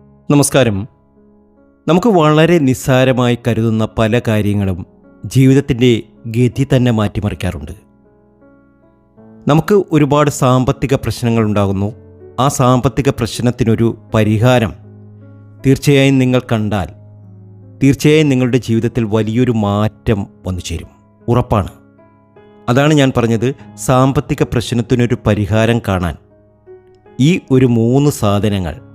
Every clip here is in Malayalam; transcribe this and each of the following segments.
നമസ്കാരം. നമുക്ക് വളരെ നിസ്സാരമായി കരുതുന്ന പല കാര്യങ്ങളും ജീവിതത്തിന്റെ ഗതി തന്നെ മാറ്റിമറിക്കാറുണ്ട്. നമുക്ക് ഒരുപാട് സാമ്പത്തിക പ്രശ്നങ്ങൾ ഉണ്ടാകുന്നു. ആ സാമ്പത്തിക പ്രശ്നത്തിനൊരു പരിഹാരം തീർച്ചയായും നിങ്ങൾ കണ്ടാൽ തീർച്ചയായും നിങ്ങളുടെ ജീവിതത്തിൽ വലിയൊരു മാറ്റം വന്നു ചേരും. ഉറപ്പാണ്. അതാണ് ഞാൻ പറഞ്ഞത് സാമ്പത്തിക പ്രശ്നത്തിനൊരു പരിഹാരം കാണാൻ. ഈ ഒരു മൂന്ന് സാധനങ്ങൾ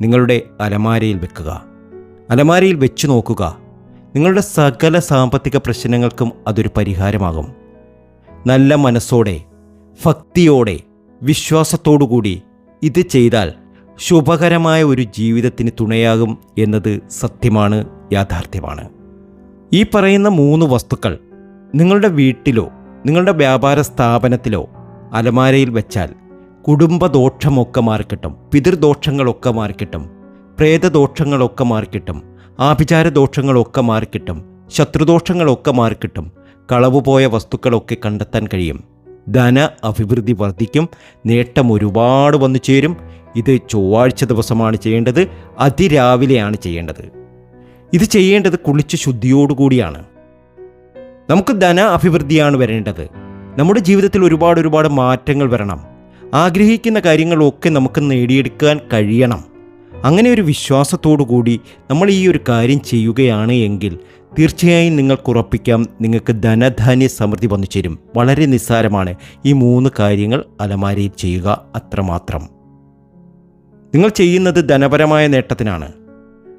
നിങ്ങളുടെ അലമാരയിൽ വെക്കുക. അലമാരയിൽ വെച്ചു നോക്കുക. നിങ്ങളുടെ സകല സാമ്പത്തിക പ്രശ്നങ്ങൾക്കും അതൊരു പരിഹാരമാകും. നല്ല മനസ്സോടെ ഭക്തിയോടെ വിശ്വാസത്തോടുകൂടി ഇത് ചെയ്താൽ ശുഭകരമായ ഒരു ജീവിതത്തിന് തുണയാകും എന്നത് സത്യമാണ് യാഥാർത്ഥ്യമാണ്. ഈ പറയുന്ന മൂന്ന് വസ്തുക്കൾ നിങ്ങളുടെ വീട്ടിലോ നിങ്ങളുടെ വ്യാപാര സ്ഥാപനത്തിലോ അലമാരയിൽ വെച്ചാൽ കുടുംബദോഷമൊക്കെ മാറിക്കിട്ടും പിതൃദോഷങ്ങളൊക്കെ മാറിക്കിട്ടും പ്രേതദോഷങ്ങളൊക്കെ മാറിക്കിട്ടും ആഭിചാരദോഷങ്ങളൊക്കെ മാറിക്കിട്ടും ശത്രുദോഷങ്ങളൊക്കെ മാറിക്കിട്ടും കളവുപോയ വസ്തുക്കളൊക്കെ കണ്ടെത്താൻ കഴിയും. ധന അഭിവൃദ്ധി വർദ്ധിക്കും നേട്ടം ഒരുപാട് വന്നു ചേരും. ഇത് ചൊവ്വാഴ്ച ദിവസമാണ് ചെയ്യേണ്ടത് അതിരാവിലെയാണ് ചെയ്യേണ്ടത്. ഇത് ചെയ്യേണ്ടത് കുളിച്ച് ശുദ്ധിയോടുകൂടിയാണ്. നമുക്ക് ധന അഭിവൃദ്ധിയാണ് വരേണ്ടത്. നമ്മുടെ ജീവിതത്തിൽ ഒരുപാട് ഒരുപാട് മാറ്റങ്ങൾ വരണം. ആഗ്രഹിക്കുന്ന കാര്യങ്ങളൊക്കെ നമുക്ക് നേടിയെടുക്കാൻ കഴിയണം. അങ്ങനെ ഒരു വിശ്വാസത്തോടു കൂടി നമ്മൾ ഈ ഒരു കാര്യം ചെയ്യുകയാണ് എങ്കിൽ തീർച്ചയായും നിങ്ങൾക്ക് ഉറപ്പിക്കാം നിങ്ങൾക്ക് ധനധാന്യ സമൃദ്ധി വന്നു ചേരും. വളരെ നിസ്സാരമാണ് ഈ മൂന്ന് കാര്യങ്ങൾ അലമാരയിൽ ചെയ്യുക അത്രമാത്രം. നിങ്ങൾ ചെയ്യുന്നത് ധനപരമായ നേട്ടത്തിനാണ്.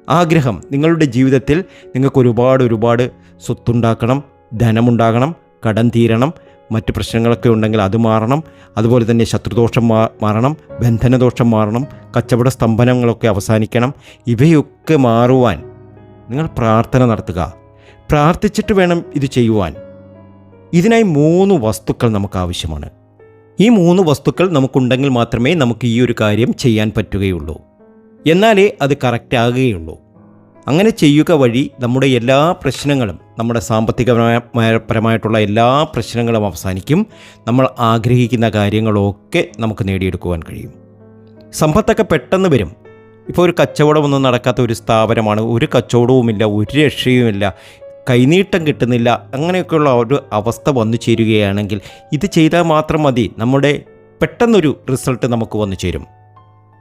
ആഗ്രഹം നിങ്ങളുടെ ജീവിതത്തിൽ നിങ്ങൾക്ക് ഒരുപാട് ഒരുപാട് സ്വത്തുണ്ടാക്കണം ധനമുണ്ടാകണം കടം തീരണം മറ്റ് പ്രശ്നങ്ങളൊക്കെ ഉണ്ടെങ്കിൽ അത് മാറണം. അതുപോലെ തന്നെ ശത്രുദോഷം മാ മാറണം ബന്ധനദോഷം മാറണം കച്ചവട സ്തംഭനങ്ങളൊക്കെ അവസാനിക്കണം. ഇവയൊക്കെ മാറുവാൻ നിങ്ങൾ പ്രാർത്ഥന നടത്തുക. പ്രാർത്ഥിച്ചിട്ട് വേണം ഇത് ചെയ്യുവാൻ. ഇതിനായി മൂന്ന് വസ്തുക്കൾ നമുക്ക് ആവശ്യമാണ്. ഈ മൂന്ന് വസ്തുക്കൾ നമുക്കുണ്ടെങ്കിൽ മാത്രമേ നമുക്ക് ഈ ഒരു കാര്യം ചെയ്യാൻ പറ്റുകയുള്ളൂ. എന്നാലേ അത് കറക്റ്റ് ആകുകയുള്ളൂ. അങ്ങനെ ചെയ്യുക വഴി നമ്മുടെ എല്ലാ പ്രശ്നങ്ങളും നമ്മുടെ സാമ്പത്തികപരമായ പരമായിട്ടുള്ള എല്ലാ പ്രശ്നങ്ങളും അവസാനിക്കും. നമ്മൾ ആഗ്രഹിക്കുന്ന കാര്യങ്ങളൊക്കെ നമുക്ക് നേടിയെടുക്കുവാൻ കഴിയും. സമ്പത്തൊക്കെ പെട്ടെന്ന് വരും. ഇപ്പോൾ ഒരു കച്ചവടമൊന്നും നടക്കാത്ത ഒരു സ്ഥാപനമാണ്. ഒരു കച്ചവടവുമില്ല ഒരു രക്ഷയുമില്ല കൈനീട്ടം കിട്ടുന്നില്ല അങ്ങനെയൊക്കെയുള്ള ഒരു അവസ്ഥ വന്നു ചേരുകയാണെങ്കിൽ ഇത് ചെയ്താൽ മാത്രം മതി. നമ്മുടെ പെട്ടെന്നൊരു റിസൾട്ട് നമുക്ക് വന്നു ചേരും.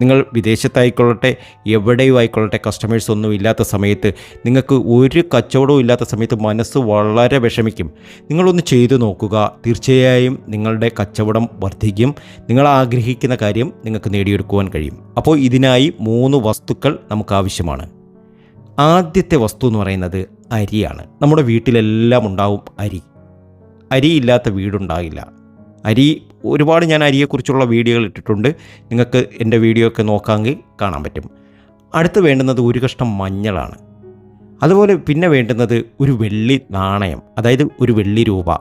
നിങ്ങൾ വിദേശത്തായിക്കൊള്ളട്ടെ എവിടെയും ആയിക്കൊള്ളട്ടെ കസ്റ്റമേഴ്സ് ഒന്നും ഇല്ലാത്ത സമയത്ത് നിങ്ങൾക്ക് ഒരു കച്ചവടവും ഇല്ലാത്ത സമയത്ത് മനസ്സ് വളരെ വിഷമിക്കും. നിങ്ങളൊന്ന് ചെയ്തു നോക്കുക. തീർച്ചയായും നിങ്ങളുടെ കച്ചവടം വർദ്ധിക്കും. നിങ്ങൾ ആഗ്രഹിക്കുന്ന കാര്യം നിങ്ങൾക്ക് നേടിയെടുക്കുവാൻ കഴിയും. അപ്പോൾ ഇതിനായി മൂന്ന് വസ്തുക്കൾ നമുക്ക് ആവശ്യമാണ് ആദ്യത്തെ വസ്തു എന്ന് പറയുന്നത് അരിയാണ്. നമ്മുടെ വീട്ടിലെല്ലാം ഉണ്ടാവും അരി. അരിയില്ലാത്ത വീടുണ്ടാകില്ല. അരി ഒരുപാട് ഞാൻ അരിയെക്കുറിച്ചുള്ള വീഡിയോകൾ ഇട്ടിട്ടുണ്ട്. നിങ്ങൾക്ക് എന്റെ വീഡിയോ ഒക്കെ നോക്കാമെങ്കിൽ കാണാൻ പറ്റും. അടുത്ത് വേണ്ടുന്നത് ഒരു കഷ്ണം മഞ്ഞളാണ്. അതുപോലെ പിന്നെ വേണ്ടുന്നത് ഒരു വെള്ളി നാണയം അതായത് ഒരു വെള്ളി രൂപ.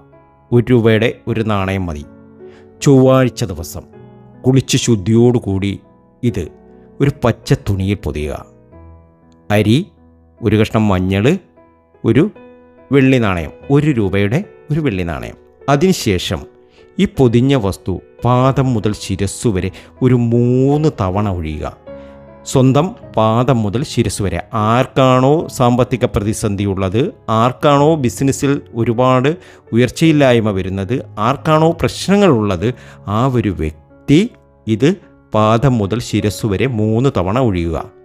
ഒരു രൂപയുടെ ഒരു നാണയം മതി. ചൊവ്വാഴ്ച ദിവസം കുളിച്ച് ശുദ്ധിയോടുകൂടി ഇത് ഒരു പച്ച തുണിയിൽ പൊതിയുക. അരി ഒരു കഷ്ണം മഞ്ഞൾ ഒരു വെള്ളി നാണയം ഒരു രൂപയുടെ ഒരു വെള്ളി നാണയം. അതിനുശേഷം ഈ പൊതിഞ്ഞ വസ്തു പാദം മുതൽ ശിരസ്സു വരെ ഒരു മൂന്ന് തവണ ഒഴിയുക. സ്വന്തം പാദം മുതൽ ശിരസ് വരെ. ആർക്കാണോ സാമ്പത്തിക പ്രതിസന്ധി ഉള്ളത് ആർക്കാണോ ബിസിനസ്സിൽ ഒരുപാട് ഉയർച്ചയില്ലായ്മ വരുന്നത് ആർക്കാണോ പ്രശ്നങ്ങളുള്ളത് ആ ഒരു വ്യക്തി ഇത് പാദം മുതൽ ശിരസ് വരെ മൂന്ന് തവണ ഒഴിയുക.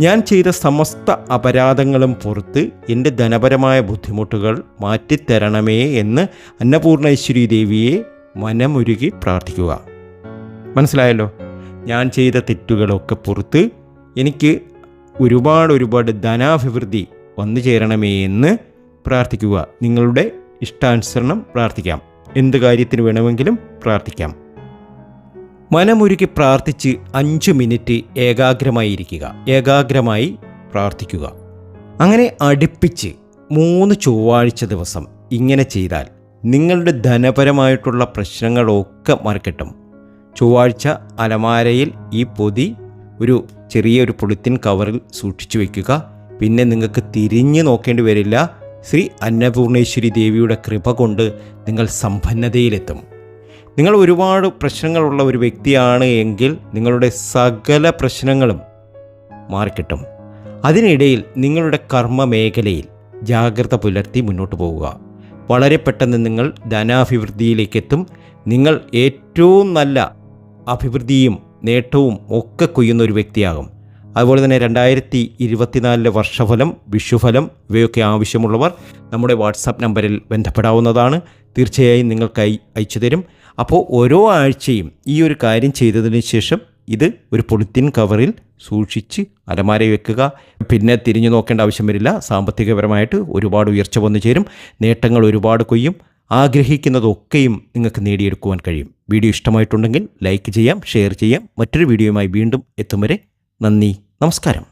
ഞാൻ ചെയ്ത സമസ്ത അപരാധങ്ങളും പുറത്ത് എന്റെ ധനപരമായ ബുദ്ധിമുട്ടുകൾ മാറ്റിത്തരണമേ എന്ന് അന്നപൂർണേശ്വരി ദേവിയെ മനമുരുകി പ്രാർത്ഥിക്കുക. മനസ്സിലായല്ലോ? ഞാൻ ചെയ്ത തെറ്റുകളൊക്കെ പുറത്ത് എനിക്ക് ഒരുപാട് ഒരുപാട് ധനാഭിവൃദ്ധി വന്നു ചേരണമേ എന്ന് പ്രാർത്ഥിക്കുക. നിങ്ങളുടെ ഇഷ്ടാനുസരണം പ്രാർത്ഥിക്കാം. എന്ത് കാര്യത്തിന് വേണമെങ്കിലും പ്രാർത്ഥിക്കാം. മനമൊരുക്കി പ്രാർത്ഥിച്ച് അഞ്ച് മിനിറ്റ് ഏകാഗ്രമായി ഇരിക്കുക ഏകാഗ്രമായി പ്രാർത്ഥിക്കുക. അങ്ങനെ അടുപ്പിച്ച് മൂന്ന് ചൊവ്വാഴ്ച ദിവസം ഇങ്ങനെ ചെയ്താൽ നിങ്ങളുടെ ധനപരമായിട്ടുള്ള പ്രശ്നങ്ങളൊക്കെ മറിക്കട്ടും ചൊവ്വാഴ്ച അലമാരയിൽ ഈ പൊതി ഒരു ചെറിയൊരു പൊളിത്തിൻ കവറിൽ സൂക്ഷിച്ചു വയ്ക്കുക പിന്നെ നിങ്ങൾക്ക് തിരിഞ്ഞു നോക്കേണ്ടി വരില്ല. ശ്രീ അന്നപൂർണേശ്വരി ദേവിയുടെ കൃപ കൊണ്ട് നിങ്ങൾ സമ്പന്നതയിലെത്തും. നിങ്ങൾ ഒരുപാട് പ്രശ്നങ്ങളുള്ള ഒരു വ്യക്തിയാണ് എങ്കിൽ നിങ്ങളുടെ സകല പ്രശ്നങ്ങളും മാറിക്കിട്ടും. അതിനിടയിൽ നിങ്ങളുടെ കർമ്മ മേഖലയിൽ ജാഗ്രത പുലർത്തി മുന്നോട്ട് പോവുക. വളരെ പെട്ടെന്ന് നിങ്ങൾ ധനാഭിവൃദ്ധിയിലേക്കെത്തും. നിങ്ങൾ ഏറ്റവും നല്ല അഭിവൃദ്ധിയും നേട്ടവും ഒക്കെ കൊയ്യുന്ന ഒരു വ്യക്തിയാകും. അതുപോലെ തന്നെ രണ്ടായിരത്തി ഇരുപത്തിനാലിലെ വർഷഫലം വിഷുഫലം ഇവയൊക്കെ ആവശ്യമുള്ളവർ നമ്മുടെ വാട്സാപ്പ് നമ്പറിൽ ബന്ധപ്പെടാവുന്നതാണ്. തീർച്ചയായും നിങ്ങൾക്കായി അയച്ചു തരും അപ്പോൾ ഓരോ ആഴ്ചയും ഈ ഒരു കാര്യം ചെയ്തതിന് ശേഷം ഇത് ഒരു പൊളിത്തിൻ കവറിൽ സൂക്ഷിച്ച് അലമാരയിൽ വെക്കുക. പിന്നെ തിരിഞ്ഞു നോക്കേണ്ട ആവശ്യം വരില്ല. സാമ്പത്തികപരമായിട്ട് ഒരുപാട് ഉയർച്ച വന്നു ചേരും. നേട്ടങ്ങൾ ഒരുപാട് കൊയ്യും. ആഗ്രഹിക്കുന്നതൊക്കെയും നിങ്ങൾക്ക് നേടിയെടുക്കുവാൻ കഴിയും. വീഡിയോ ഇഷ്ടമായിട്ടുണ്ടെങ്കിൽ ലൈക്ക് ചെയ്യാം ഷെയർ ചെയ്യാം. മറ്റൊരു വീഡിയോയുമായി വീണ്ടും എത്തും വരെ നന്ദി. നമസ്കാരം.